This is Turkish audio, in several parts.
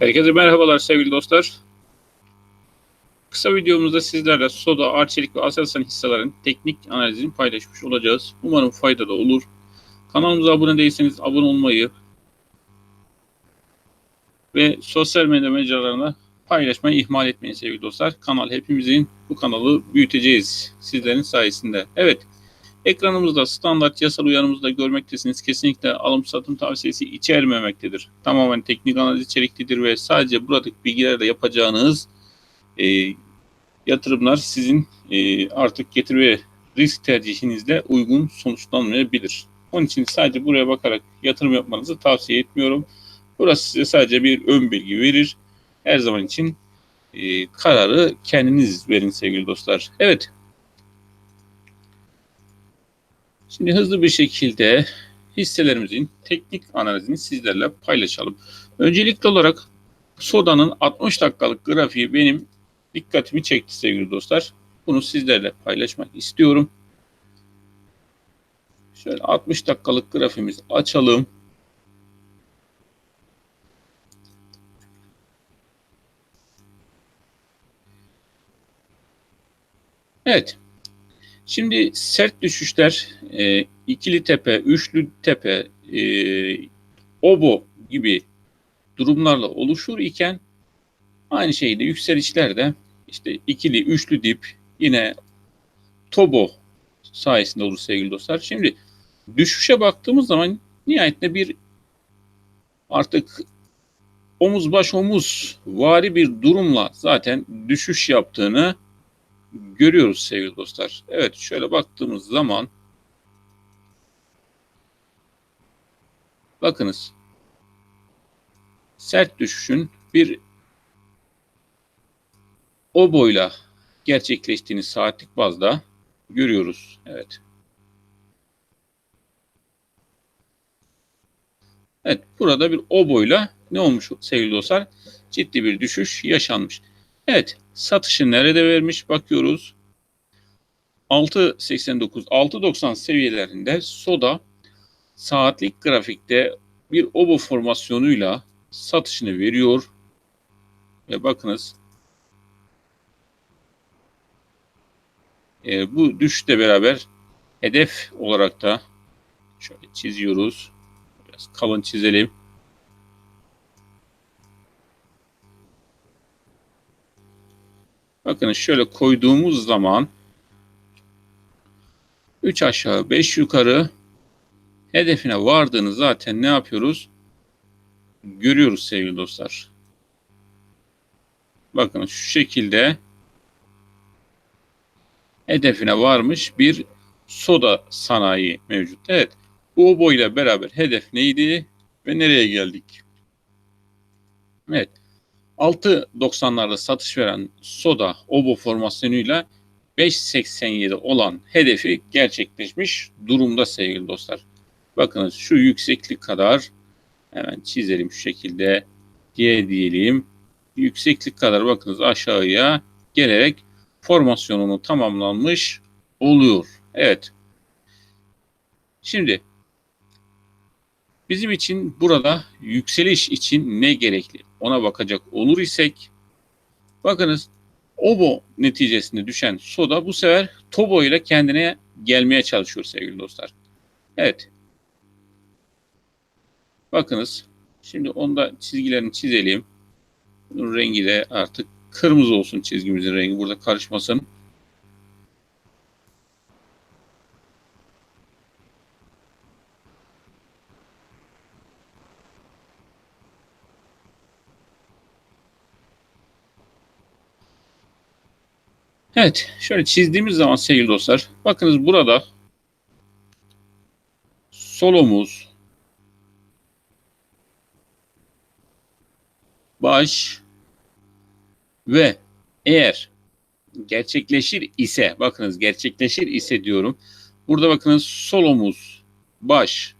Herkese merhabalar sevgili dostlar. Kısa videomuzda sizlerle Soda, Arçelik ve Aselsan hisselerin teknik analizini paylaşmış olacağız. Umarım faydalı olur. Kanalımıza abone değilseniz abone olmayı ve sosyal medya mecralarına paylaşmayı ihmal etmeyin sevgili dostlar. Kanal hepimizin bu kanalı büyüteceğiz sizlerin sayesinde. Evet Ekranımızda standart yasal uyarımızda görmektesiniz. Kesinlikle alım satım tavsiyesi içermemektedir. Tamamen teknik analiz içeriklidir ve sadece buradaki bilgilerle yapacağınız e, yatırımlar sizin e, artık getir ve risk tercihinizle uygun sonuçlanmayabilir. Onun için sadece buraya bakarak yatırım yapmanızı tavsiye etmiyorum. Burası size sadece bir ön bilgi verir. Her zaman için e, kararı kendiniz verin sevgili dostlar. Evet Şimdi hızlı bir şekilde hisselerimizin teknik analizini sizlerle paylaşalım. Öncelikli olarak Soda'nın 60 dakikalık grafiği benim dikkatimi çekti sevgili dostlar. Bunu sizlerle paylaşmak istiyorum. Şöyle 60 dakikalık grafimizi açalım. Evet. Şimdi sert düşüşler e, ikili tepe, üçlü tepe, e, obo gibi durumlarla oluşur iken aynı şekilde yükselişler de işte ikili, üçlü dip yine tobo sayesinde olur sevgili dostlar. Şimdi düşüşe baktığımız zaman nihayetinde bir artık omuz baş omuz vari bir durumla zaten düşüş yaptığını görüyoruz sevgili dostlar. Evet şöyle baktığımız zaman bakınız sert düşüşün bir o boyla gerçekleştiğini saatlik bazda görüyoruz. Evet. Evet burada bir o boyla ne olmuş sevgili dostlar? Ciddi bir düşüş yaşanmış. Evet satışı nerede vermiş bakıyoruz. 6.89 6.90 seviyelerinde Soda saatlik grafikte bir obo formasyonuyla satışını veriyor. Ve bakınız e, bu düşüşle beraber hedef olarak da şöyle çiziyoruz. Biraz kalın çizelim. Bakın şöyle koyduğumuz zaman 3 aşağı 5 yukarı hedefine vardığını zaten ne yapıyoruz? Görüyoruz sevgili dostlar. Bakın şu şekilde hedefine varmış bir soda sanayi mevcut. Evet bu boyla beraber hedef neydi ve nereye geldik? Evet 6.90'larda satış veren Soda Obo formasyonuyla 5.87 olan hedefi gerçekleşmiş durumda sevgili dostlar. Bakınız şu yükseklik kadar hemen çizelim şu şekilde diye diyelim. Yükseklik kadar bakınız aşağıya gelerek formasyonunu tamamlanmış oluyor. Evet. Şimdi bizim için burada yükseliş için ne gerekli? Ona bakacak olur isek bakınız Obo neticesinde düşen Soda bu sefer Tobo ile kendine gelmeye çalışıyor sevgili dostlar. Evet. Bakınız. Şimdi onda çizgilerini çizelim. Bunun rengi de artık kırmızı olsun çizgimizin rengi. Burada karışmasın. Evet, şöyle çizdiğimiz zaman sevgili dostlar, bakınız burada solomuz, baş ve eğer gerçekleşir ise, bakınız gerçekleşir ise diyorum. Burada bakınız solomuz, baş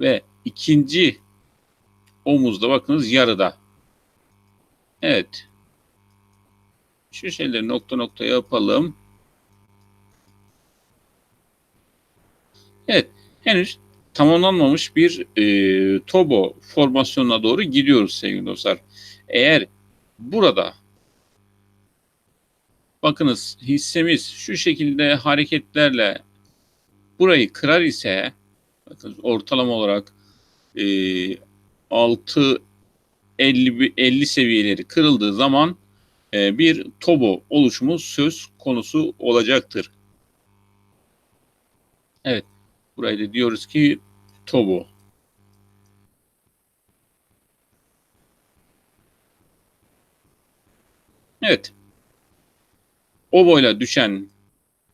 ve ikinci omuzda bakınız yarıda. Evet. Şu şeyleri nokta nokta yapalım. Evet. Henüz tamamlanmamış bir e, Tobo formasyonuna doğru gidiyoruz sevgili dostlar. Eğer burada bakınız hissemiz şu şekilde hareketlerle burayı kırar ise bakın ortalama olarak e, 6 50 50 seviyeleri kırıldığı zaman e, bir tobo oluşumu söz konusu olacaktır. Evet. Burayı da diyoruz ki tobo. Evet. Oboyla düşen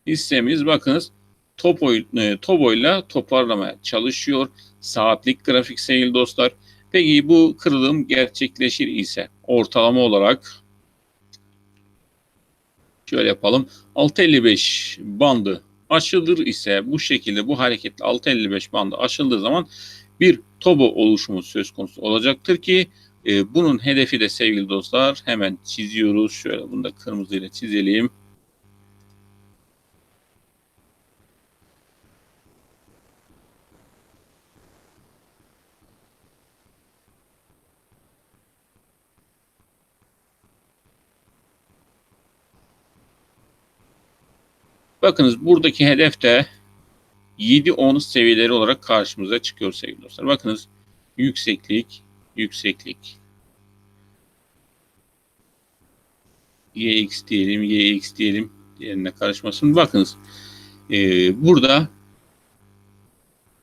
hissemiz bakınız topo, e, toboyla toparlamaya çalışıyor. Saatlik grafik sevgili dostlar. Peki bu kırılım gerçekleşir ise ortalama olarak şöyle yapalım. 6.55 bandı aşılır ise bu şekilde bu hareketle 6.55 bandı aşıldığı zaman bir tobo oluşumu söz konusu olacaktır ki e, bunun hedefi de sevgili dostlar hemen çiziyoruz. Şöyle bunu da kırmızıyla çizelim. Bakınız buradaki hedef de 7-10 seviyeleri olarak karşımıza çıkıyor sevgili dostlar. Bakınız yükseklik, yükseklik. YX diyelim, YX diyelim. Diğerine karışmasın. Bakınız e, burada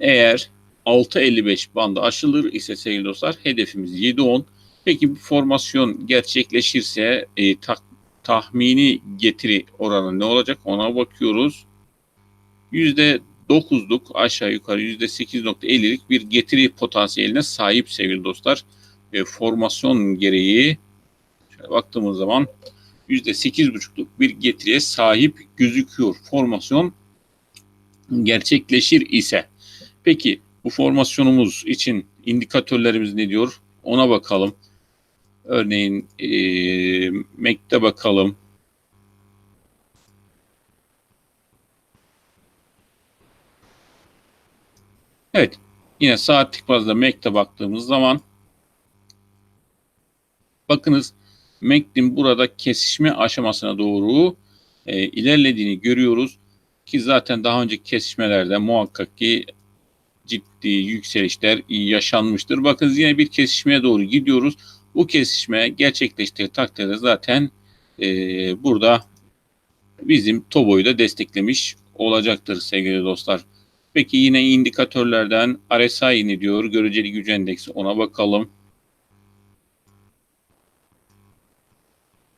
eğer 6.55 bandı aşılır ise sevgili dostlar hedefimiz 7.10. Peki bu formasyon gerçekleşirse e, tak, tahmini getiri oranı ne olacak ona bakıyoruz. %9'luk aşağı yukarı %8.50'lik bir getiri potansiyeline sahip sevgili dostlar. E, formasyon gereği şöyle baktığımız zaman %8.5'luk bir getiriye sahip gözüküyor formasyon gerçekleşir ise. Peki bu formasyonumuz için indikatörlerimiz ne diyor? Ona bakalım. Örneğin e, Mac'te bakalım. Evet. Yine saatlik bazda Mac'te baktığımız zaman bakınız MACD'in burada kesişme aşamasına doğru e, ilerlediğini görüyoruz. Ki zaten daha önce kesişmelerde muhakkak ki ciddi yükselişler yaşanmıştır. Bakın yine bir kesişmeye doğru gidiyoruz. Bu kesişme gerçekleştiği takdirde zaten e, burada bizim TOBO'yu da desteklemiş olacaktır sevgili dostlar. Peki yine indikatörlerden RSI diyor? Göreceli gücü endeksi ona bakalım.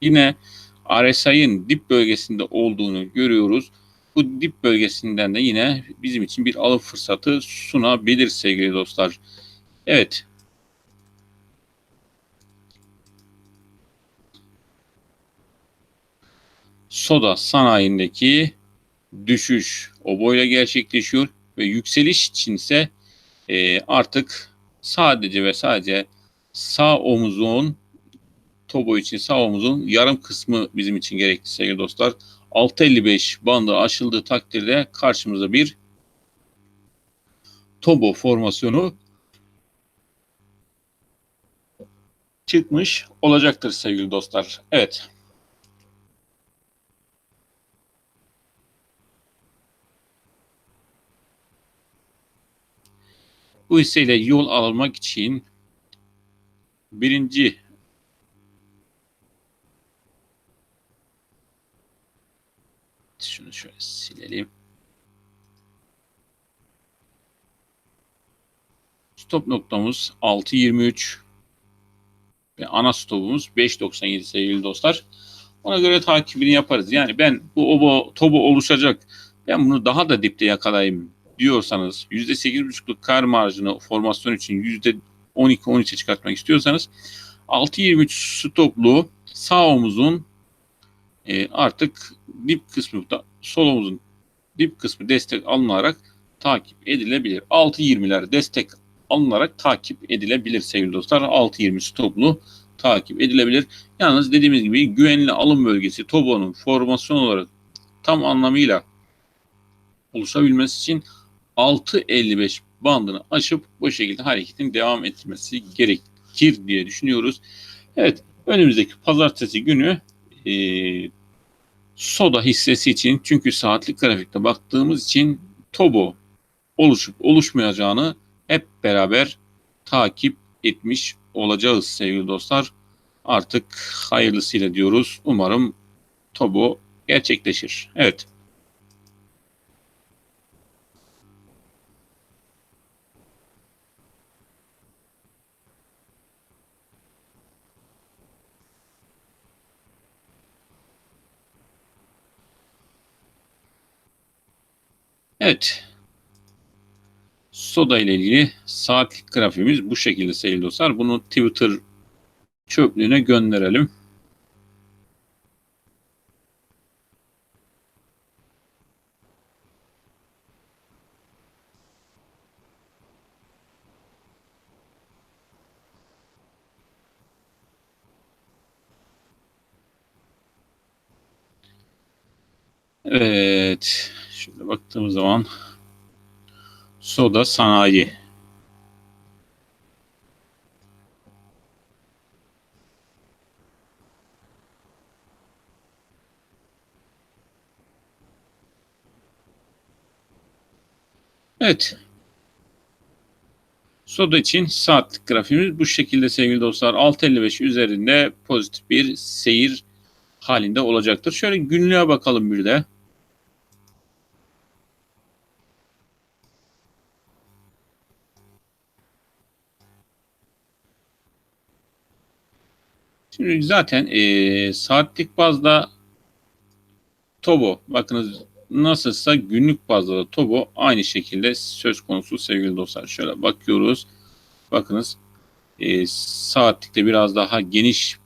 Yine RSI'ın dip bölgesinde olduğunu görüyoruz. Bu dip bölgesinden de yine bizim için bir alım fırsatı sunabilir sevgili dostlar. Evet soda sanayindeki düşüş o boyla gerçekleşiyor ve yükseliş için ise e, artık sadece ve sadece sağ omuzun Tobo için sağ omuzun yarım kısmı bizim için gerekli sevgili dostlar. 6.55 bandı aşıldığı takdirde karşımıza bir Tobo formasyonu çıkmış olacaktır sevgili dostlar. Evet. Bu hisseyle yol almak için birinci şunu şöyle silelim. Stop noktamız 6.23 ve ana stopumuz 5.97 sevgili dostlar. Ona göre takibini yaparız. Yani ben bu obo, tobo oluşacak. Ben bunu daha da dipte yakalayayım diyorsanız %8,5'luk kar marjını formasyon için %12-13'e çıkartmak istiyorsanız 6.23 stoplu sağ omuzun e, artık dip kısmı da sol omuzun dip kısmı destek alınarak takip edilebilir. 6.20'ler destek alınarak takip edilebilir sevgili dostlar. 6.20 stoplu takip edilebilir. Yalnız dediğimiz gibi güvenli alım bölgesi Tobo'nun formasyon olarak tam anlamıyla oluşabilmesi için 6.55 bandını aşıp bu şekilde hareketin devam etmesi gerekir diye düşünüyoruz. Evet önümüzdeki pazartesi günü e, soda hissesi için çünkü saatlik grafikte baktığımız için Tobo oluşup oluşmayacağını hep beraber takip etmiş olacağız sevgili dostlar. Artık hayırlısıyla diyoruz. Umarım Tobo gerçekleşir. Evet. Evet. Soda ile ilgili saatlik grafiğimiz bu şekilde sevgili dostlar. Bunu Twitter çöplüğüne gönderelim. Evet. Baktığımız zaman soda sanayi. Evet. Soda için saatlik grafiğimiz bu şekilde sevgili dostlar. 6.55 üzerinde pozitif bir seyir halinde olacaktır. Şöyle günlüğe bakalım bir de. Zaten e, saatlik bazda Tobo bakınız nasılsa günlük bazda da Tobo aynı şekilde söz konusu sevgili dostlar. Şöyle bakıyoruz. Bakınız e, saatlikte biraz daha geniş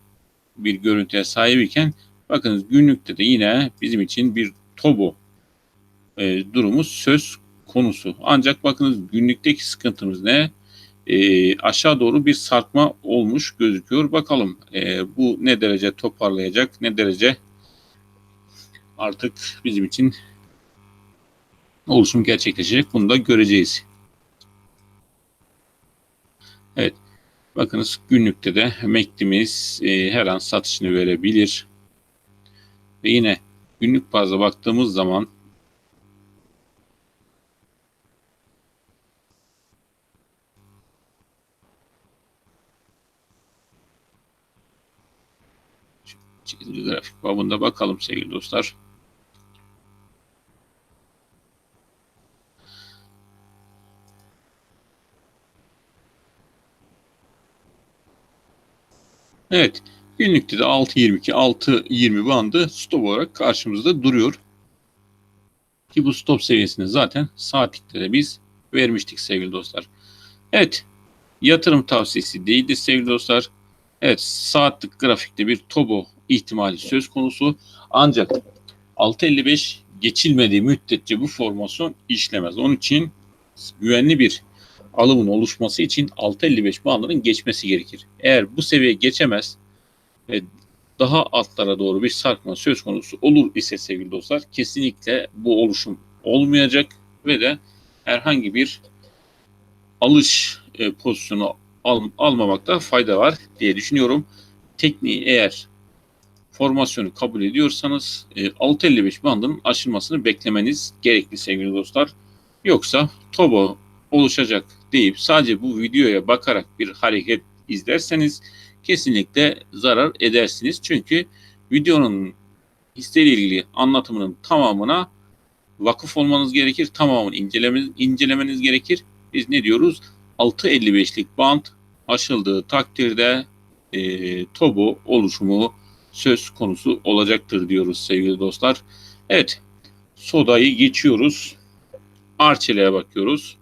bir görüntüye sahip iken bakınız günlükte de yine bizim için bir Tobo e, durumu söz konusu. Ancak bakınız günlükteki sıkıntımız ne? E, aşağı doğru bir sarkma olmuş gözüküyor. Bakalım e, bu ne derece toparlayacak, ne derece artık bizim için oluşum gerçekleşecek. Bunu da göreceğiz. Evet. Bakınız günlükte de MACD'miz e, her an satışını verebilir. Ve yine günlük bazda baktığımız zaman çizgi grafik babında bakalım sevgili dostlar. Evet. Günlükte de 6.22, 6.20 bandı stop olarak karşımızda duruyor. Ki bu stop seviyesini zaten saatlikte de biz vermiştik sevgili dostlar. Evet. Yatırım tavsiyesi değildir sevgili dostlar. Evet saatlik grafikte bir tobo ihtimali söz konusu. Ancak 6.55 geçilmediği müddetçe bu formasyon işlemez. Onun için güvenli bir alımın oluşması için 6.55 bandının geçmesi gerekir. Eğer bu seviye geçemez ve daha altlara doğru bir sarkma söz konusu olur ise sevgili dostlar kesinlikle bu oluşum olmayacak ve de herhangi bir alış e, pozisyonu al, almamakta fayda var diye düşünüyorum. Tekniği eğer formasyonu kabul ediyorsanız e, 6.55 bandının aşılmasını beklemeniz gerekli sevgili dostlar. Yoksa Tobo oluşacak deyip sadece bu videoya bakarak bir hareket izlerseniz kesinlikle zarar edersiniz. Çünkü videonun hisleriyle ilgili anlatımının tamamına vakıf olmanız gerekir. Tamamını incelemeniz, incelemeniz gerekir. Biz ne diyoruz? 6.55'lik band aşıldığı takdirde e, TOBO oluşumu söz konusu olacaktır diyoruz sevgili dostlar. Evet, sodayı geçiyoruz. Arçelik'e bakıyoruz.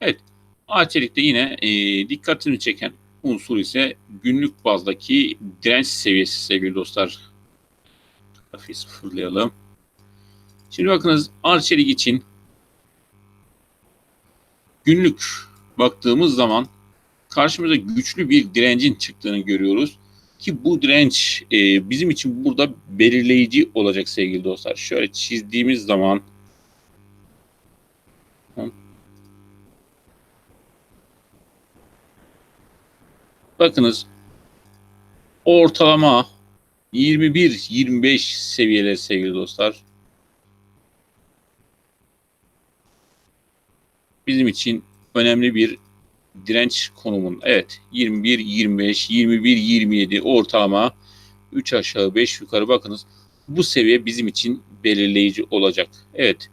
Evet, Arçelik'te yine e, dikkatini çeken unsur ise günlük bazdaki direnç seviyesi sevgili dostlar. Grafiği sıfırlayalım. Şimdi bakınız Arçelik için günlük baktığımız zaman karşımıza güçlü bir direncin çıktığını görüyoruz. Ki bu direnç e, bizim için burada belirleyici olacak sevgili dostlar. Şöyle çizdiğimiz zaman bakınız ortalama 21-25 seviyeler sevgili dostlar. Bizim için önemli bir direnç konumun. Evet 21, 25, 21, 27 ortalama 3 aşağı 5 yukarı bakınız. Bu seviye bizim için belirleyici olacak. Evet.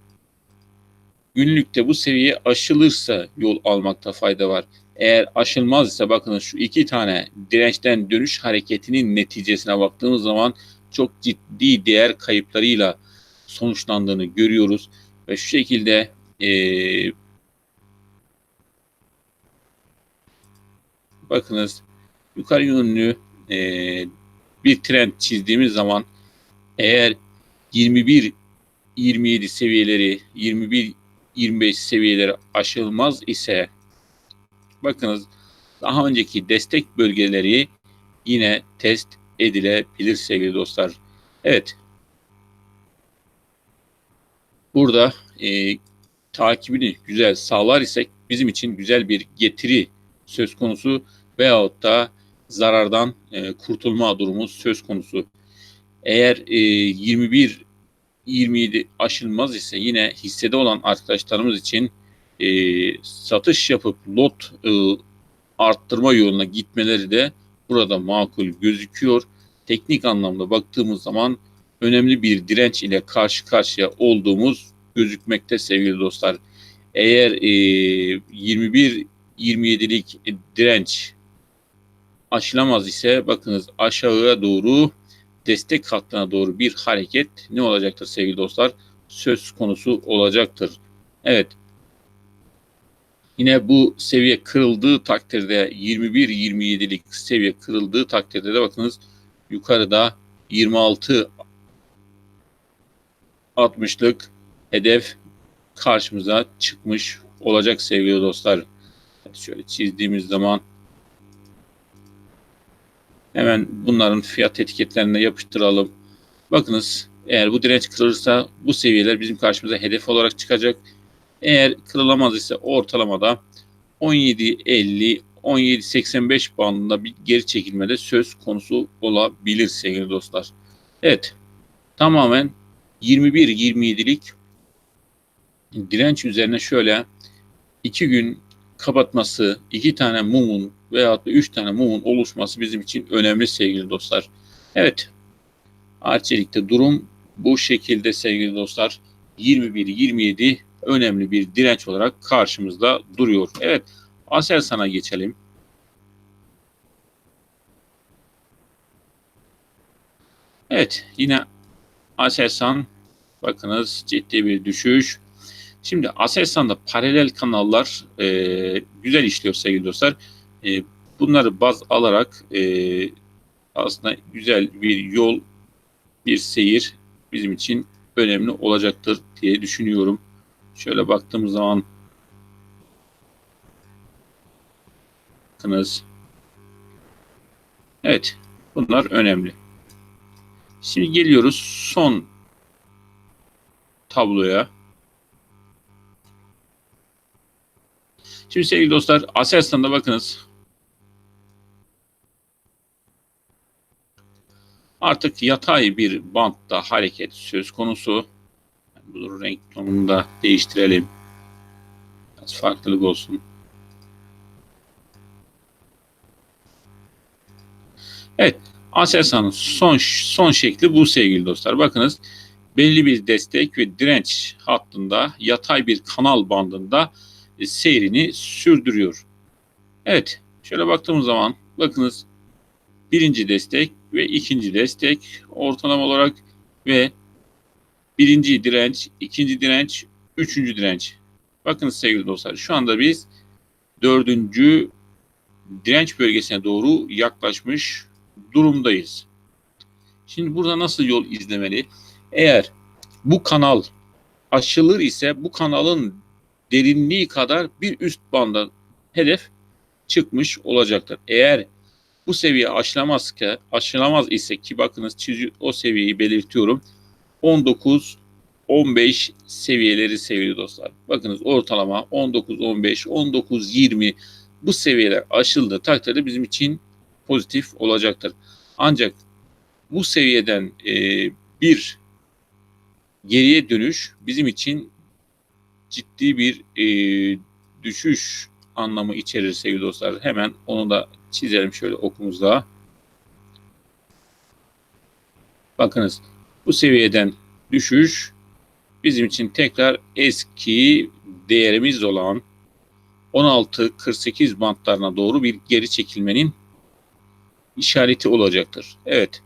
Günlükte bu seviye aşılırsa yol almakta fayda var. Eğer aşılmaz ise bakınız şu iki tane dirençten dönüş hareketinin neticesine baktığımız zaman çok ciddi değer kayıplarıyla sonuçlandığını görüyoruz. Ve şu şekilde e, bakınız yukarı yönlü e, bir trend çizdiğimiz zaman eğer 21 27 seviyeleri 21 25 seviyeleri aşılmaz ise bakınız daha önceki destek bölgeleri yine test edilebilir sevgili dostlar. Evet. Burada e, takibini güzel sağlar isek bizim için güzel bir getiri söz konusu veyahut da zarardan e, kurtulma durumu söz konusu. Eğer e, 21 27 aşılmaz ise yine hissede olan arkadaşlarımız için e, satış yapıp lot e, arttırma yoluna gitmeleri de burada makul gözüküyor. Teknik anlamda baktığımız zaman önemli bir direnç ile karşı karşıya olduğumuz gözükmekte sevgili dostlar. Eğer e, 21 27'lik direnç aşılamaz ise bakınız aşağıya doğru destek hattına doğru bir hareket ne olacaktır sevgili dostlar? Söz konusu olacaktır. Evet. Yine bu seviye kırıldığı takdirde 21-27'lik seviye kırıldığı takdirde de bakınız yukarıda 26 60'lık hedef karşımıza çıkmış olacak sevgili dostlar. Şöyle çizdiğimiz zaman hemen bunların fiyat etiketlerine yapıştıralım. Bakınız eğer bu direnç kırılırsa bu seviyeler bizim karşımıza hedef olarak çıkacak. Eğer kırılamaz ise ortalamada 17.50 17.85 bandında bir geri çekilmede söz konusu olabilir sevgili dostlar. Evet. Tamamen 21-27'lik direnç üzerine şöyle iki gün kapatması, iki tane mumun veyahut da üç tane mumun oluşması bizim için önemli sevgili dostlar. Evet, Arçelik'te durum bu şekilde sevgili dostlar. 21-27 önemli bir direnç olarak karşımızda duruyor. Evet, Aselsan'a geçelim. Evet, yine Aselsan bakınız ciddi bir düşüş. Şimdi Aselsan'da paralel kanallar e, güzel işliyor sevgili dostlar. E, bunları baz alarak e, aslında güzel bir yol, bir seyir bizim için önemli olacaktır diye düşünüyorum. Şöyle baktığımız zaman bakınız. Evet, bunlar önemli. Şimdi geliyoruz son tabloya. Şimdi sevgili dostlar Aselsan'da bakınız. Artık yatay bir bantta hareket söz konusu. Bu renk tonunu da değiştirelim. Biraz farklılık olsun. Evet. Aselsan'ın son son şekli bu sevgili dostlar. Bakınız belli bir destek ve direnç hattında yatay bir kanal bandında e, seyrini sürdürüyor. Evet, şöyle baktığımız zaman bakınız birinci destek ve ikinci destek ortalama olarak ve birinci direnç, ikinci direnç, üçüncü direnç. Bakınız sevgili dostlar şu anda biz dördüncü direnç bölgesine doğru yaklaşmış durumdayız. Şimdi burada nasıl yol izlemeli? Eğer bu kanal aşılır ise bu kanalın derinliği kadar bir üst banda hedef çıkmış olacaktır. Eğer bu seviye aşılamaz ki aşılamaz ise ki bakınız çizi o seviyeyi belirtiyorum. 19 15 seviyeleri sevgili dostlar. Bakınız ortalama 19 15 19 20 bu seviyeler aşıldığı takdirde bizim için pozitif olacaktır. Ancak bu seviyeden e, bir geriye dönüş bizim için ciddi bir e, düşüş anlamı içerir sevgili dostlar. Hemen onu da çizelim şöyle okumuzda. Bakınız bu seviyeden düşüş bizim için tekrar eski değerimiz olan 16-48 bantlarına doğru bir geri çekilmenin işareti olacaktır. Evet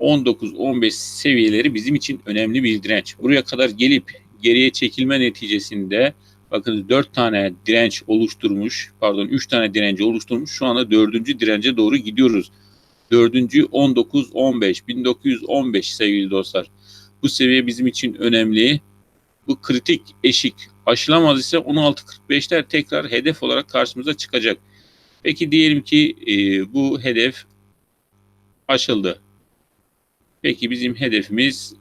19-15 seviyeleri bizim için önemli bir direnç. Buraya kadar gelip geriye çekilme neticesinde bakın 4 tane direnç oluşturmuş pardon 3 tane direnci oluşturmuş şu anda 4. dirence doğru gidiyoruz. 4. 19 15 1915 sevgili dostlar. Bu seviye bizim için önemli. Bu kritik eşik aşılamaz ise 16.45'ler tekrar hedef olarak karşımıza çıkacak. Peki diyelim ki e, bu hedef aşıldı. Peki bizim hedefimiz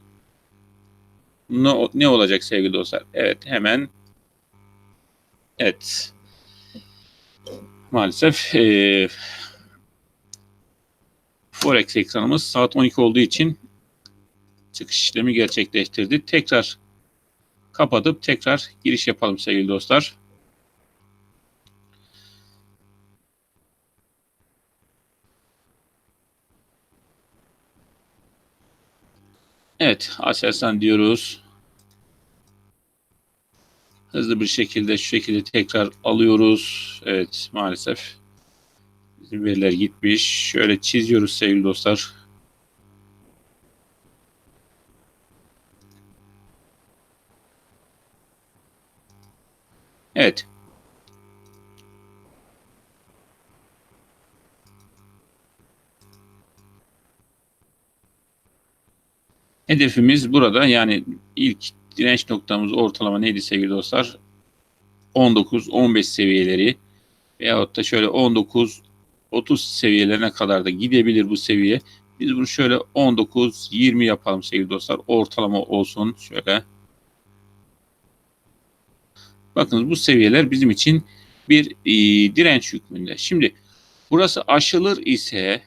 ne, ne olacak sevgili dostlar? Evet hemen evet maalesef e, Forex ekranımız saat 12 olduğu için çıkış işlemi gerçekleştirdi. Tekrar kapatıp tekrar giriş yapalım sevgili dostlar. Evet, Aselsan diyoruz. Hızlı bir şekilde şu şekilde tekrar alıyoruz. Evet, maalesef bizim veriler gitmiş. Şöyle çiziyoruz sevgili dostlar. Evet. Hedefimiz burada yani ilk direnç noktamız ortalama neydi sevgili dostlar? 19-15 seviyeleri veyahut da şöyle 19 30 seviyelerine kadar da gidebilir bu seviye. Biz bunu şöyle 19-20 yapalım sevgili dostlar. Ortalama olsun şöyle. Bakın bu seviyeler bizim için bir e, direnç hükmünde. Şimdi burası aşılır ise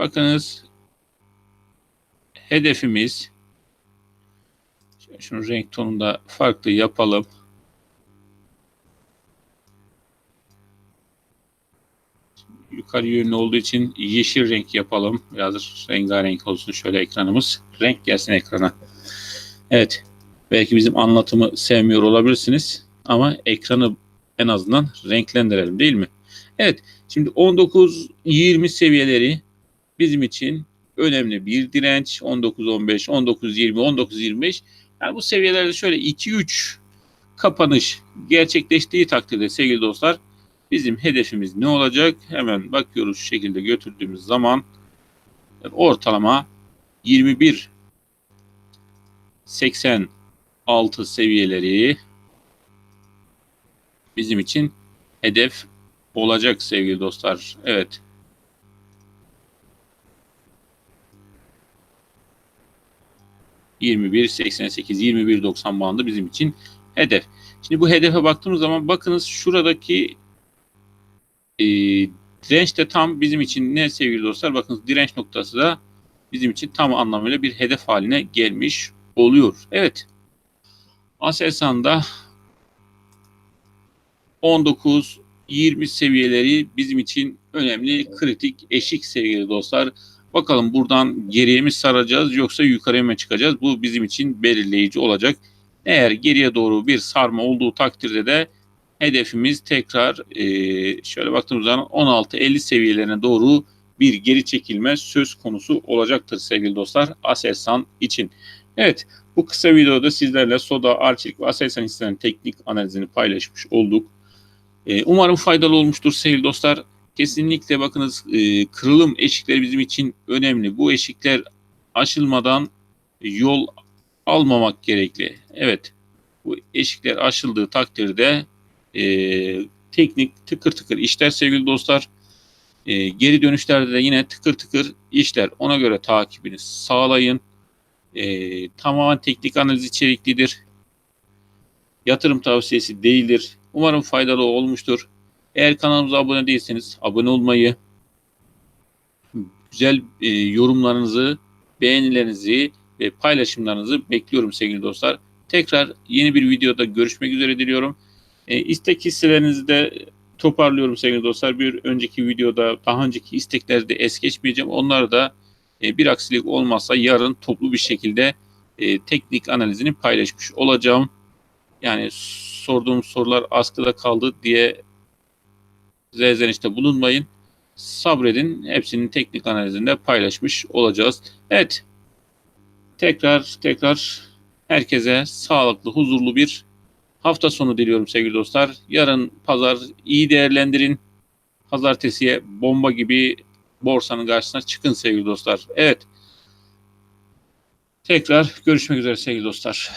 Bakınız hedefimiz şunu renk tonunda farklı yapalım. Yukarı yönlü olduğu için yeşil renk yapalım. Biraz rengarenk olsun şöyle ekranımız. Renk gelsin ekrana. Evet. Belki bizim anlatımı sevmiyor olabilirsiniz. Ama ekranı en azından renklendirelim değil mi? Evet. Şimdi 19-20 seviyeleri bizim için önemli bir direnç. 19-15, 19-20, 19-25. Yani bu seviyelerde şöyle 2-3 kapanış gerçekleştiği takdirde sevgili dostlar bizim hedefimiz ne olacak? Hemen bakıyoruz şu şekilde götürdüğümüz zaman ortalama 21 86 seviyeleri bizim için hedef olacak sevgili dostlar. Evet. ...21.88, 21.90 bandı bizim için hedef. Şimdi bu hedefe baktığımız zaman bakınız şuradaki e, direnç de tam bizim için ne sevgili dostlar? Bakınız direnç noktası da bizim için tam anlamıyla bir hedef haline gelmiş oluyor. Evet. Aselsan'da 19 20 seviyeleri bizim için önemli, kritik, eşik sevgili dostlar. Bakalım buradan geriye mi saracağız yoksa yukarıya mı çıkacağız? Bu bizim için belirleyici olacak. Eğer geriye doğru bir sarma olduğu takdirde de hedefimiz tekrar e, şöyle baktığımız zaman 16-50 seviyelerine doğru bir geri çekilme söz konusu olacaktır sevgili dostlar Aselsan için. Evet bu kısa videoda sizlerle Soda, Arçelik ve Aselsan hisselerin teknik analizini paylaşmış olduk. E, umarım faydalı olmuştur sevgili dostlar. Kesinlikle bakınız e, kırılım eşikleri bizim için önemli. Bu eşikler aşılmadan yol almamak gerekli. Evet bu eşikler aşıldığı takdirde e, teknik tıkır tıkır işler sevgili dostlar. E, geri dönüşlerde de yine tıkır tıkır işler. Ona göre takibini sağlayın. E, tamamen teknik analiz içeriklidir. Yatırım tavsiyesi değildir. Umarım faydalı olmuştur. Eğer kanalımıza abone değilseniz abone olmayı, güzel e, yorumlarınızı, beğenilerinizi ve paylaşımlarınızı bekliyorum sevgili dostlar. Tekrar yeni bir videoda görüşmek üzere diliyorum. E, istek hisselerinizi de toparlıyorum sevgili dostlar. Bir önceki videoda daha önceki istekleri de es geçmeyeceğim. Onları da e, bir aksilik olmazsa yarın toplu bir şekilde e, teknik analizini paylaşmış olacağım. Yani sorduğum sorular askıda kaldı diye zezzenişte bulunmayın. Sabredin. Hepsinin teknik analizinde paylaşmış olacağız. Evet. Tekrar tekrar herkese sağlıklı, huzurlu bir hafta sonu diliyorum sevgili dostlar. Yarın pazar iyi değerlendirin. Pazartesiye bomba gibi borsanın karşısına çıkın sevgili dostlar. Evet. Tekrar görüşmek üzere sevgili dostlar.